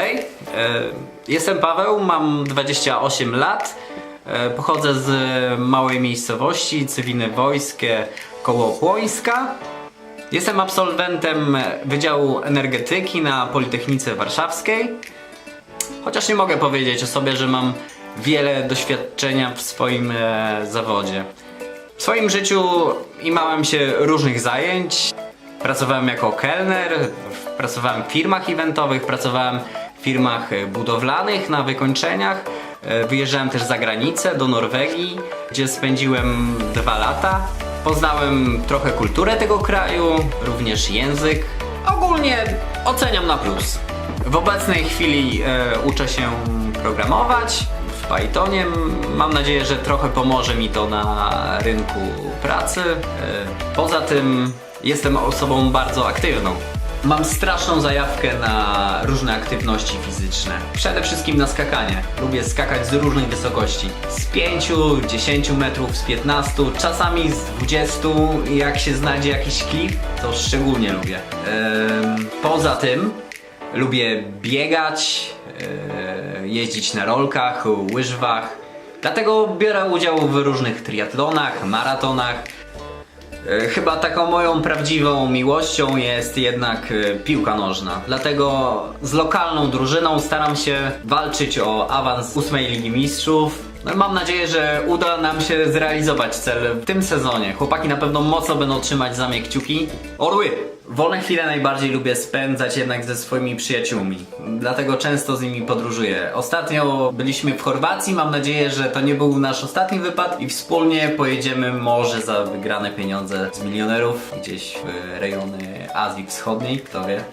Hej, e, jestem Paweł, mam 28 lat. E, Pochodzę z małej miejscowości, cywilne wojskie koło Płońska. Jestem absolwentem Wydziału Energetyki na Politechnice Warszawskiej. Chociaż nie mogę powiedzieć o sobie, że mam wiele doświadczenia w swoim e, zawodzie. W swoim życiu imałem się różnych zajęć. Pracowałem jako kelner, pracowałem w firmach eventowych, pracowałem firmach e, budowlanych na wykończeniach. E, Wyjeżdżałem też za granicę, do Norwegii, gdzie spędziłem dwa lata. Poznałem trochę kulturę tego kraju, również język. Ogólnie oceniam na plus. W obecnej chwili e, uczę się programować w Pythonie. Mam nadzieję, że trochę pomoże mi to na rynku pracy. E, Poza tym jestem osobą bardzo aktywną. Mam straszną zajawkę na różne aktywności fizyczne. Przede wszystkim na skakanie. Lubię skakać z różnych wysokości. Z 5, 10 metrów, z 15, czasami z 20. I Jak się znajdzie jakiś klip, to szczególnie lubię. Em, Poza tym lubię biegać, e, jeździć na rolkach, łyżwach. Dlatego biorę udział w różnych triatlonach, maratonach. E, Chyba taką moją prawdziwą miłością jest jednak e, piłka nożna. Dlatego z lokalną drużyną staram się walczyć o awans ósmej Ligi Mistrzów. No mam nadzieję, że uda nam się zrealizować cel w tym sezonie. Chłopaki na pewno mocno będą trzymać za mnie kciuki. Orły! Wolne chwile najbardziej lubię spędzać jednak ze swoimi przyjaciółmi. Dlatego często z nimi podróżuję. Ostatnio byliśmy w Chorwacji, mam nadzieję, że to nie był nasz ostatni wypad i wspólnie pojedziemy może za wygrane pieniądze z milionerów gdzieś w rejony Azji Wschodniej, kto wie.